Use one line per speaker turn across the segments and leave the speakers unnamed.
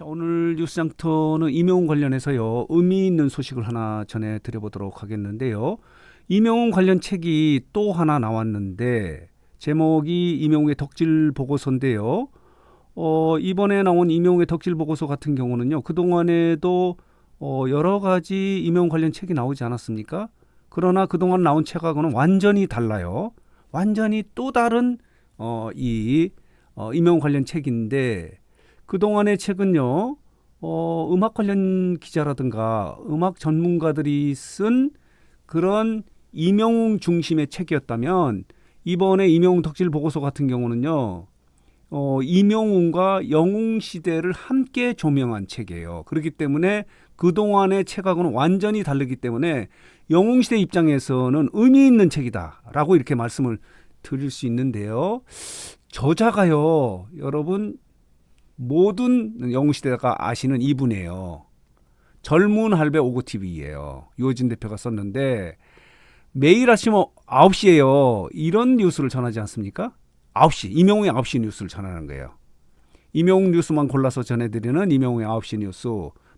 자, 오늘 뉴스장터는 이명훈 관련해서요. 의미 있는 소식을 하나 전해 드려보도록 하겠는데요. 이명훈 관련 책이 또 하나 나왔는데 제목이 이명훈의 덕질 보고서인데요. 어, 이번에 나온 이명훈의 덕질 보고서 같은 경우는요. 그동안에도 어, 여러 가지 이명훈 관련 책이 나오지 않았습니까? 그러나 그동안 나온 책하고는 완전히 달라요. 완전히 또 다른 어, 이 어, 이명훈 관련 책인데 그동안의 책은요. 어, 음악 관련 기자라든가 음악 전문가들이 쓴 그런 이명웅 중심의 책이었다면 이번에 이명웅 덕질 보고서 같은 경우는요. 어, 이명웅과 영웅 시대를 함께 조명한 책이에요. 그렇기 때문에 그동안의 책하고는 완전히 다르기 때문에 영웅 시대 입장에서는 의미 있는 책이다라고 이렇게 말씀을 드릴 수 있는데요. 저자가요. 여러분 모든 영웅 시대가 아시는 이분이에요. 젊은 할배 오고 TV예요. 유호진 대표가 썼는데 매일 아침 9시에요. 이런 뉴스를 전하지 않습니까? 9시. 이명웅의 9시 뉴스를 전하는 거예요. 이명웅 뉴스만 골라서 전해드리는 이명웅의 9시 뉴스.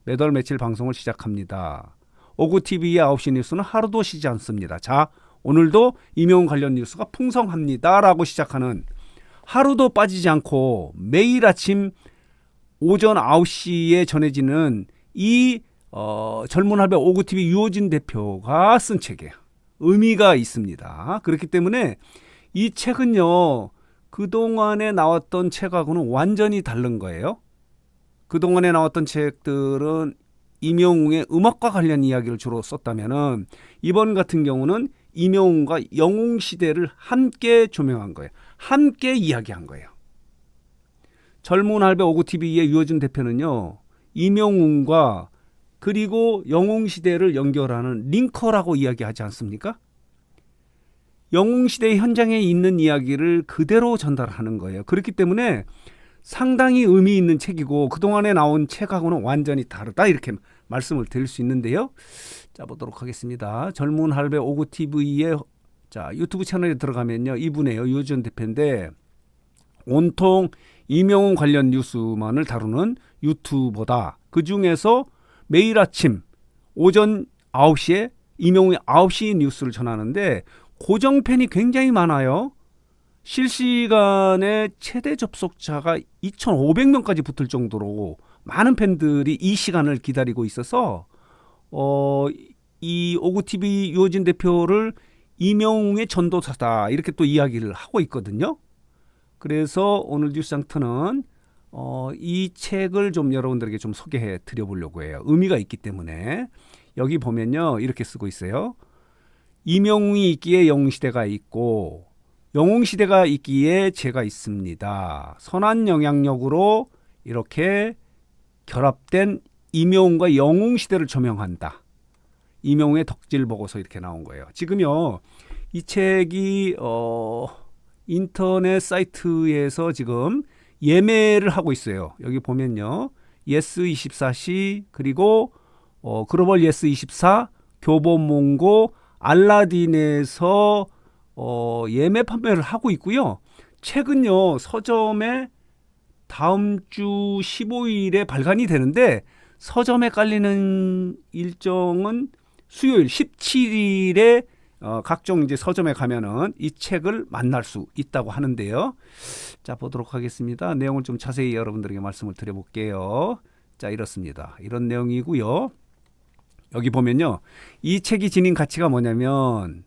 매달 며칠 방송을 시작합니다. 오구 TV의 9시 뉴스는 하루도 쉬지 않습니다. 자, 오늘도 이명웅 관련 뉴스가 풍성합니다 라고 시작하는 하루도 빠지지 않고 매일 아침 오전 9시에 전해지는 이 어, 젊은 할배 오구 TV 유호진 대표가 쓴 책이에요. 의미가 있습니다. 그렇기 때문에 이 책은요. 그동안에 나왔던 책하고는 완전히 다른 거예요. 그동안에 나왔던 책들은 임영웅의 음악과 관련 이야기를 주로 썼다면은 이번 같은 경우는 임영웅과 영웅 시대를 함께 조명한 거예요. 함께 이야기한 거예요. 젊은 할배 오구 TV의 유호준 대표는요. 임영웅과 그리고 영웅 시대를 연결하는 링커라고 이야기하지 않습니까? 영웅 시대 현장에 있는 이야기를 그대로 전달하는 거예요. 그렇기 때문에 상당히 의미 있는 책이고 그동안에 나온 책하고는 완전히 다르다 이렇게 말씀을 드릴 수 있는데요. 자 보도록 하겠습니다. 젊은 할배 오구 TV의 자 유튜브 채널에 들어가면요 이분이에요 유전 대표인데 온통 이명훈 관련 뉴스만을 다루는 유튜버다. 그 중에서 매일 아침 오전 9시에 이명훈의 9시 뉴스를 전하는데 고정 팬이 굉장히 많아요. 실시간에 최대 접속자가 2,500명까지 붙을 정도로 많은 팬들이 이 시간을 기다리고 있어서 어, 이 오구 TV 유호진 대표를 이명웅의 전도사다 이렇게 또 이야기를 하고 있거든요. 그래서 오늘 뉴스장터는 어, 이 책을 좀 여러분들에게 좀 소개해 드려보려고 해요. 의미가 있기 때문에 여기 보면요 이렇게 쓰고 있어요. 이명웅이 있기에 영웅시대가 있고 영웅시대가 있기에 제가 있습니다. 선한 영향력으로 이렇게 결합된 이명웅과 영웅시대를 조명한다. 이명웅의 덕질 보고서 이렇게 나온 거예요. 지금요 이 책이 어, 인터넷 사이트에서 지금 예매를 하고 있어요. 여기 보면요. 예스24시 그리고 어, 글로벌 예스24 교보몽고 알라딘에서 어, 예매 판매를 하고 있고요. 책은요 서점에 다음 주 15일에 발간이 되는데 서점에 깔리는 일정은 수요일 17일에 어, 각종 이제 서점에 가면은 이 책을 만날 수 있다고 하는데요. 자 보도록 하겠습니다. 내용을 좀 자세히 여러분들에게 말씀을 드려볼게요. 자 이렇습니다. 이런 내용이고요. 여기 보면요. 이 책이 지닌 가치가 뭐냐면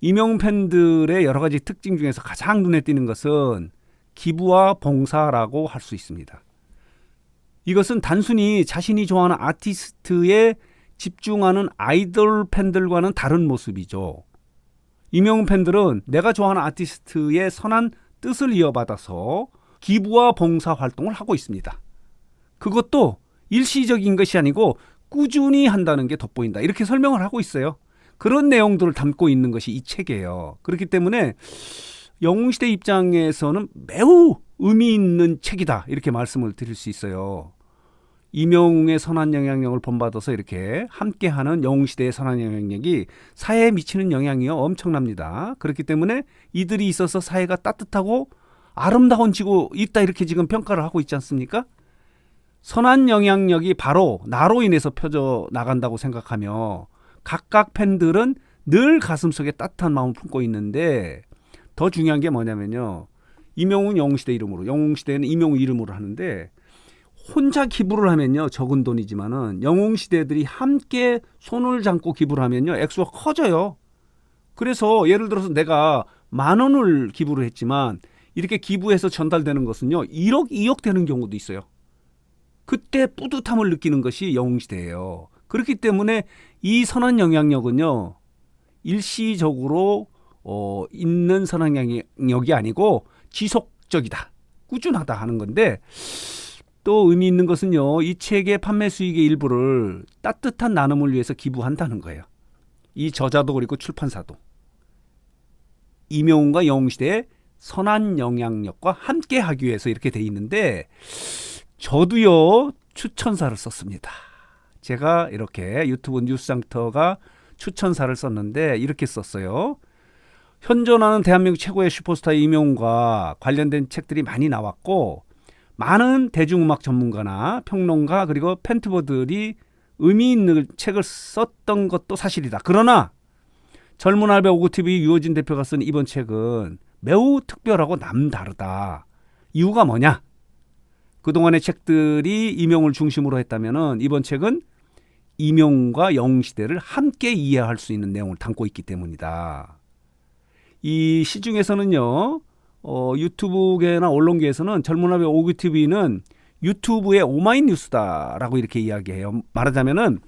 이명 팬들의 여러 가지 특징 중에서 가장 눈에 띄는 것은 기부와 봉사라고 할 수 있습니다. 이것은 단순히 자신이 좋아하는 아티스트에 집중하는 아이돌 팬들과는 다른 모습이죠. 이명 팬들은 내가 좋아하는 아티스트의 선한 뜻을 이어받아서 기부와 봉사 활동을 하고 있습니다. 그것도 일시적인 것이 아니고 꾸준히 한다는 게 돋보인다. 이렇게 설명을 하고 있어요. 그런 내용들을 담고 있는 것이 이 책이에요. 그렇기 때문에 영웅시대 입장에서는 매우 의미 있는 책이다. 이렇게 말씀을 드릴 수 있어요. 이명웅의 선한 영향력을 본받아서 이렇게 함께하는 영웅시대의 선한 영향력이 사회에 미치는 영향이 엄청납니다. 그렇기 때문에 이들이 있어서 사회가 따뜻하고 아름다워지고 있다 이렇게 지금 평가를 하고 있지 않습니까? 선한 영향력이 바로 나로 인해서 펴져 나간다고 생각하며 각각 팬들은 늘 가슴속에 따뜻한 마음을 품고 있는데 더 중요한 게 뭐냐면요. 이명훈 영웅시대 이름으로 영웅시대는 이명훈 이름으로 하는데 혼자 기부를 하면요 적은 돈이지만은 영웅 시대들이 함께 손을 잡고 기부를 하면요 액수가 커져요. 그래서 예를 들어서 내가 만 원을 기부를 했지만 이렇게 기부해서 전달되는 것은요 1억 2억 되는 경우도 있어요. 그때 뿌듯함을 느끼는 것이 영웅 시대예요. 그렇기 때문에 이 선한 영향력은요 일시적으로 어, 있는 선한 영향력이 아니고 지속적이다, 꾸준하다 하는 건데 또 의미 있는 것은요 이 책의 판매 수익의 일부를 따뜻한 나눔을 위해서 기부한다는 거예요. 이 저자도 그리고 출판사도 이명훈과 영웅시대의 선한 영향력과 함께 하기 위해서 이렇게 돼 있는데 저도요 추천사를 썼습니다. 제가 이렇게 유튜브 뉴스장터가 추천사를 썼는데 이렇게 썼어요. 현존하는 대한민국 최고의 슈퍼스타 이명훈과 관련된 책들이 많이 나왔고 많은 대중음악 전문가나 평론가 그리고 팬투버들이 의미 있는 책을 썼던 것도 사실이다. 그러나 젊은 할배 오구TV 유호진 대표가 쓴 이번 책은 매우 특별하고 남다르다. 이유가 뭐냐? 그동안의 책들이 이명을 중심으로 했다면은 이번 책은 이명과 영웅시대를 함께 이해할 수 있는 내용을 담고 있기 때문이다. 이 시중에서는요, 어, 유튜브계나 언론계에서는 젊은 아베 오구 TV는 유튜브의 오마이뉴스다라고 이렇게 이야기해요. 말하자면은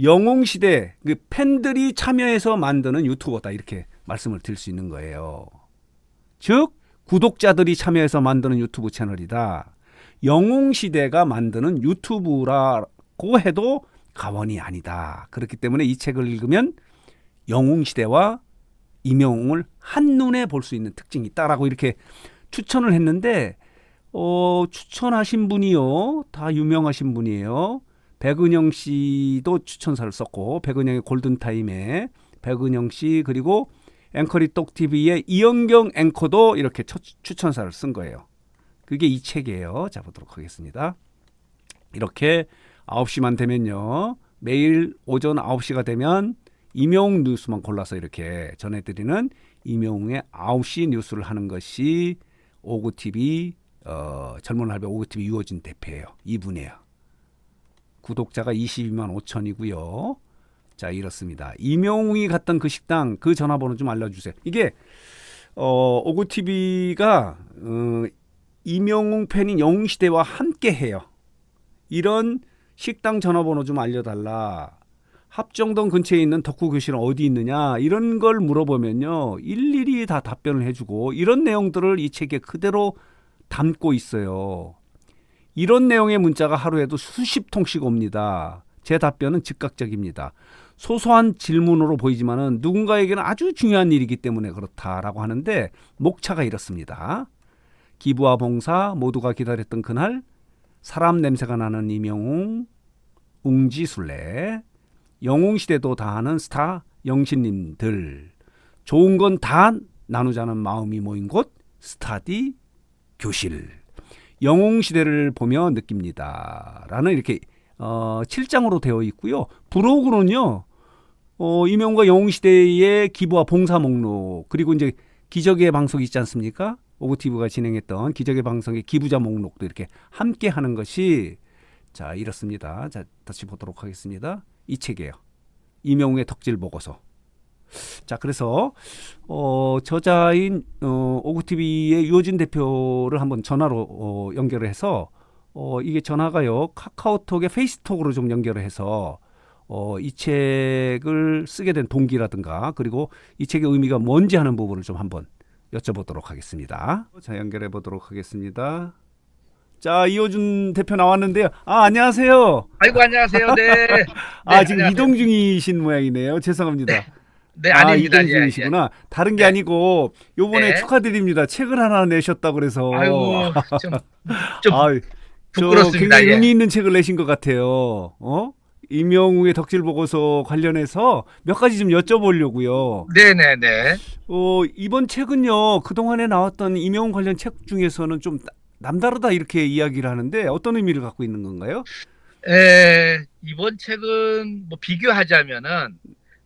영웅시대 그 팬들이 참여해서 만드는 유튜버다 이렇게 말씀을 드릴 수 있는 거예요. 즉 구독자들이 참여해서 만드는 유튜브 채널이다. 영웅시대가 만드는 유튜브라고 해도 가원이 아니다. 그렇기 때문에 이 책을 읽으면 영웅시대와 이명웅을 한눈에 볼 수 있는 특징이 있다라고 이렇게 추천을 했는데 어, 추천하신 분이요. 다 유명하신 분이에요. 백은영 씨도 추천사를 썼고 백은영의 골든타임에 백은영 씨 그리고 앵커리 똑TV의 이영경 앵커도 이렇게 첫 추천사를 쓴 거예요. 그게 이 책이에요. 자 보도록 하겠습니다. 이렇게 9시만 되면요. 매일 오전 9시가 되면 이명웅 뉴스만 골라서 이렇게 전해드리는 이명웅의 9시 뉴스를 하는 것이 오구TV 어, 젊은 할배 오구TV 유호진 대표예요. 이분이에요. 구독자가 22만 5천이고요. 자 이렇습니다. 이명웅이 갔던 그 식당 그 전화번호 좀 알려주세요. 이게 어, 오구TV가 어, 이명웅 팬인 영웅시대와 함께 해요. 이런 식당 전화번호 좀 알려달라. 합정동 근처에 있는 덕후 교실은 어디 있느냐 이런 걸 물어보면요 일일이 다 답변을 해주고 이런 내용들을 이 책에 그대로 담고 있어요. 이런 내용의 문자가 하루에도 수십 통씩 옵니다. 제 답변은 즉각적입니다. 소소한 질문으로 보이지만은 누군가에게는 아주 중요한 일이기 때문에 그렇다라고 하는데 목차가 이렇습니다. 기부와 봉사 모두가 기다렸던 그날 사람 냄새가 나는 이명웅 웅지술래 영웅시대도 다 하는 스타 영신님들 좋은 건 다 나누자는 마음이 모인 곳 스타디 교실 영웅시대를 보며 느낍니다. 라는 이렇게 어, 7장으로 되어 있고요. 부록으로는요. 어, 이명과 영웅시대의 기부와 봉사 목록 그리고 이제 기적의 방송이 있지 않습니까? 오브티브가 진행했던 기적의 방송의 기부자 목록도 이렇게 함께 하는 것이 자 이렇습니다. 자 다시 보도록 하겠습니다. 이 책이에요. 이명웅의 덕질 보고서. 자 그래서 어, 저자인 어, 오구TV의 유호진 대표를 한번 전화로 어, 연결을 해서 어, 이게 전화가요 카카오톡에 페이스톡으로 좀 연결을 해서 어, 이 책을 쓰게 된 동기라든가 그리고 이 책의 의미가 뭔지 하는 부분을 좀 한번 여쭤보도록 하겠습니다. 자 연결해 보도록 하겠습니다. 자 이호준 대표 나왔는데요. 아 안녕하세요.
아이고 안녕하세요. 네. 네
아 지금
안녕하세요.
이동 중이신 모양이네요. 죄송합니다.
네
아,
아닙니다.
이동
예, 예.
중이시구나. 다른 게
네.
아니고 요번에
네.
축하드립니다. 책을 하나 내셨다 그래서.
아이고 좀,
좀저
부끄럽습니다.
굉장히
예.
의미 있는 책을 내신 것 같아요. 어? 임영웅의 덕질 보고서 관련해서 몇 가지 좀 여쭤보려고요.
네네네.
어, 이번 책은요, 그동안에 나왔던 임영웅 관련 책 중에서는 좀 따- 남다르다 이렇게 이야기를 하는데 어떤 의미를 갖고 있는 건가요?
에, 이번 책은 뭐 비교하자면은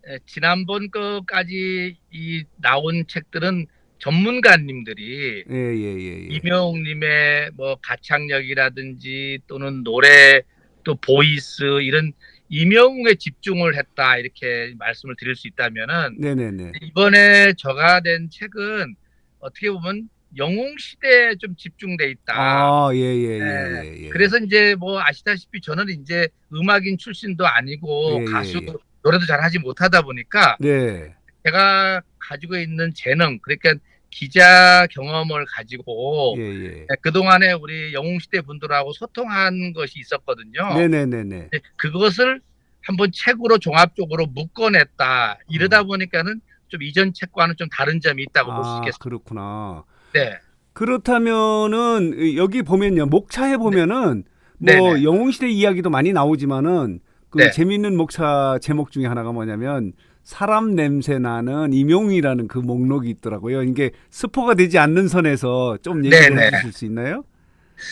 에, 지난번 거까지 이 나온 책들은 전문가님들이
예, 예, 예. 예.
이명웅님의 뭐 가창력이라든지 또는 노래 또 보이스 이런 이명웅에 집중을 했다 이렇게 말씀을 드릴 수 있다면은
네네네.
이번에 저가 된 책은 어떻게 보면 영웅 시대에 좀 집중돼 있다.
아, 예, 예, 예,
네.
예, 예.
그래서 이제 뭐 아시다시피 저는 이제 음악인 출신도 아니고
예, 예,
가수
예.
노래도 잘 하지 못하다 보니까
네.
제가 가지고 있는 재능 그러니까 기자 경험을 가지고
예, 예.
네, 그동안에 우리 영웅시대 분들하고 소통한 것이 있었거든요.
네네네네.
그것을 한번 책으로 종합적으로 묶어냈다. 이러다
음.
보니까는 좀 이전 책과는 좀 다른 점이 있다고 볼수
아,
있겠습니다.
그렇구나.
네.
그렇다면은 여기 보면요. 목차에 보면은
네.
뭐
네네.
영웅시대 이야기도 많이 나오지만은 그
네.
재밌는 목차 제목 중에 하나가 뭐냐면 사람 냄새 나는 임용이라는 그 목록이 있더라고요. 이게 스포가 되지 않는 선에서 좀 얘기해
네네.
주실 수 있나요?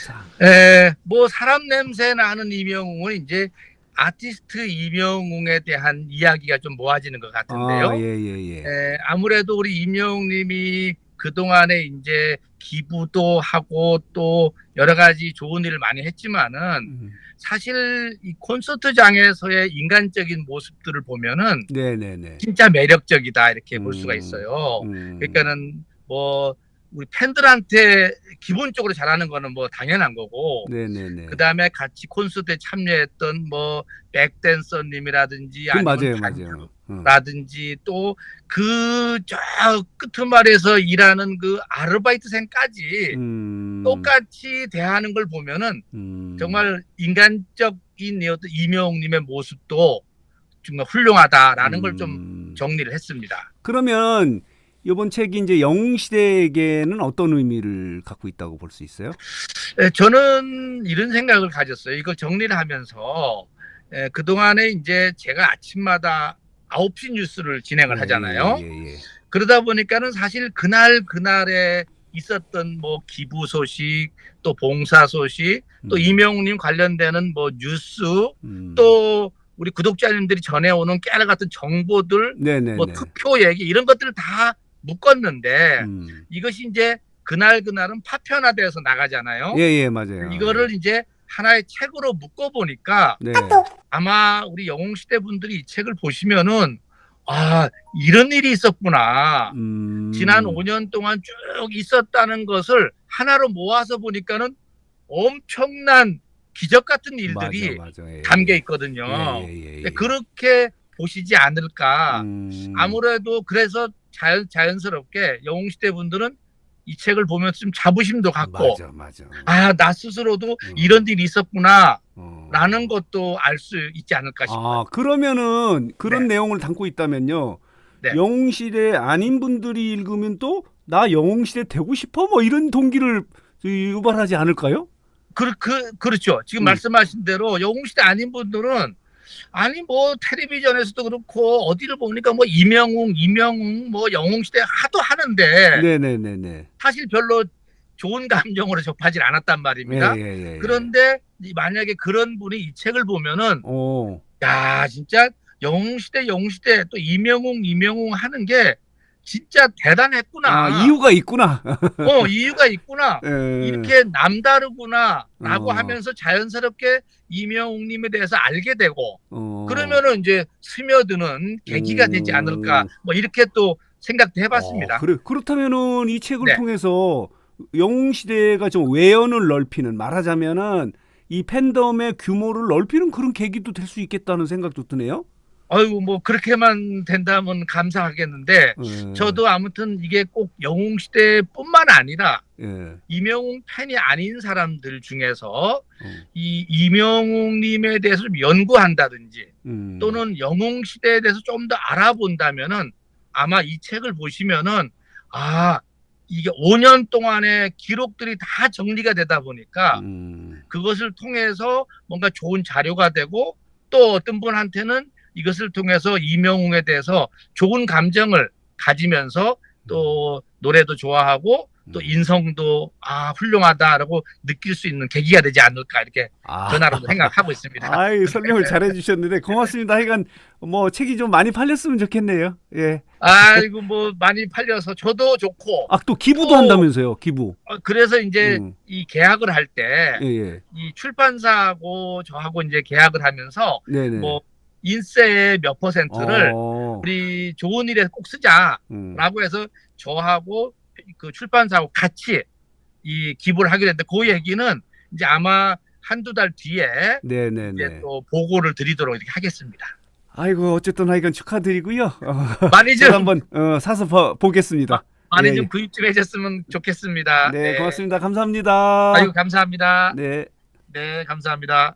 자,
에, 뭐 사람 냄새 나는 이명웅은 이제 아티스트 이명웅에 대한 이야기가 좀 모아지는 것 같은데요.
아, 예, 예, 예.
에, 아무래도 우리 이명웅님이 그동안에 이제 기부도 하고 또 여러 가지 좋은 일을 많이 했지만은
음,
사실 이 콘서트장에서의 인간적인 모습들을 보면은
네, 네, 네.
진짜 매력적이다 이렇게 볼
음,
수가 있어요.
음,
그러니까는 뭐 우리 팬들한테 기본적으로 잘하는 거는 뭐 당연한 거고
네, 네, 네.
그 다음에 같이 콘서트에 참여했던 뭐 백댄서님이라든지
그
아니면
맞아요, 맞아요. 어.
라든지 또 그저 끄트말에서 일하는 그 아르바이트생까지
음,
똑같이 대하는 걸 보면은
음,
정말 인간적인 어떤 이명웅님의 모습도 정말 훌륭하다라는 걸좀
음.
정리를 했습니다.
그러면 이번 책이 이제 영웅 시대에게는 어떤 의미를 갖고 있다고 볼 수 있어요?
에, 저는 이런 생각을 가졌어요. 이걸 정리를 하면서 에, 그동안에 이제 제가 아침마다 9시 뉴스를 진행을 하잖아요.
예, 예, 예.
그러다 보니까는 사실 그날 그날에 있었던 뭐 기부 소식, 또 봉사 소식, 또
음,
이명웅님 관련되는 뭐 뉴스,
음.
또 우리 구독자님들이 전해오는 깨알 같은 정보들,
네네.
뭐 투표 얘기 이런 것들을 다 묶었는데
음.
이것이 이제 그날 그날은 파편화돼서 나가잖아요.
예, 예, 맞아요.
이거를 이제 하나의 책으로 묶어 보니까
네.
아마 우리 영웅 시대 분들이 이 책을 보시면은 아 이런 일이 있었구나.
음.
지난 5년 동안 쭉 있었다는 것을 하나로 모아서 보니까는 엄청난 기적 같은 일들이
맞아, 맞아. 예,
담겨
예.
있거든요.
예, 예, 예, 예.
근데 그렇게 보시지 않을까.
음.
아무래도 그래서 자연, 자연스럽게 영웅 시대 분들은 이 책을 보면서 좀 자부심도 갖고
맞아, 맞아.
아 나 스스로도
음.
이런 일이 있었구나
어.
라는 것도 알 수 있지 않을까 싶어요.
아, 그러면은 그런
네.
내용을 담고 있다면요.
네.
영웅 시대 아닌 분들이 읽으면 또 나 영웅 시대 되고 싶어 뭐 이런 동기를 유발하지 않을까요?
그, 그, 그렇죠. 지금
음.
말씀하신 대로 영웅시대 아닌 분들은 아니 뭐 텔레비전에서도 그렇고 어디를 보니까 뭐 이명웅, 이명웅 뭐 영웅시대 하도 하는데
네, 네, 네, 네.
사실 별로 좋은 감정으로 접하지 않았단 말입니다.
예, 예, 예.
그런데 이- 만약에 그런 분이 이 책을 보면은
어.
야 진짜 영웅시대, 영웅시대 또 이명웅, 이명웅 하는 게 진짜 대단했구나.
아, 이유가 있구나.
어 이유가 있구나.
예.
이렇게 남다르구나라고
어.
하면서 자연스럽게 이명웅님에 대해서 알게 되고
어.
그러면은 이제 스며드는 계기가 되지
음.
않을까 뭐 이렇게 또 생각도 해봤습니다.
어, 그래 그렇다면은 이 책을
네.
통해서 영웅 시대가 좀 외연을 넓히는 말하자면은 이 팬덤의 규모를 넓히는 그런 계기도 될 수 있겠다는 생각도 드네요.
아이고 뭐 그렇게만 된다면 감사하겠는데
예.
저도 아무튼 이게 꼭 영웅 시대뿐만 아니라
예.
이명웅 팬이 아닌 사람들 중에서
어.
이 이명웅님에 대해서 좀 연구한다든지
음.
또는 영웅 시대에 대해서 좀 더 알아본다면은 아마 이 책을 보시면은 아 이게 5년 동안의 기록들이 다 정리가 되다 보니까
음.
그것을 통해서 뭔가 좋은 자료가 되고 또 어떤 분한테는 이것을 통해서 이명웅에 대해서 좋은 감정을 가지면서 또 노래도 좋아하고 또
음.
인성도 아 훌륭하다라고 느낄 수 있는 계기가 되지 않을까 이렇게
아.
전화로 생각하고 있습니다.
아이 설명을 잘해 주셨는데 고맙습니다. 하여간 뭐 책이 좀 많이 팔렸으면 좋겠네요. 예.
아이고 뭐 많이 팔려서 저도 좋고
아 또 기부도
또-
한다면서요. 기부.
어, 그래서 이제
음.
이 계약을 할 때이
예, 예.
출판사하고 저하고 이제 계약을 하면서
네, 네.
뭐 인세의 몇 퍼센트를
어,
우리 좋은 일에 꼭 쓰자라고
음.
해서 저하고 그 출판사하고 같이 이 기부를 하게 됐는데 그 얘기는 이제 아마 한두 달 뒤에
네, 네,
이제
네.
또 보고를 드리도록 이렇게 하겠습니다.
아이고 어쨌든 하여간 축하드리고요. 어,
많이 좀
한번 어, 사서 봐- 보겠습니다.
많이
예,
좀
예.
구입 좀 해줬으면 좋겠습니다.
네, 고맙습니다. 감사합니다.
아이고 감사합니다.
네.
네, 감사합니다.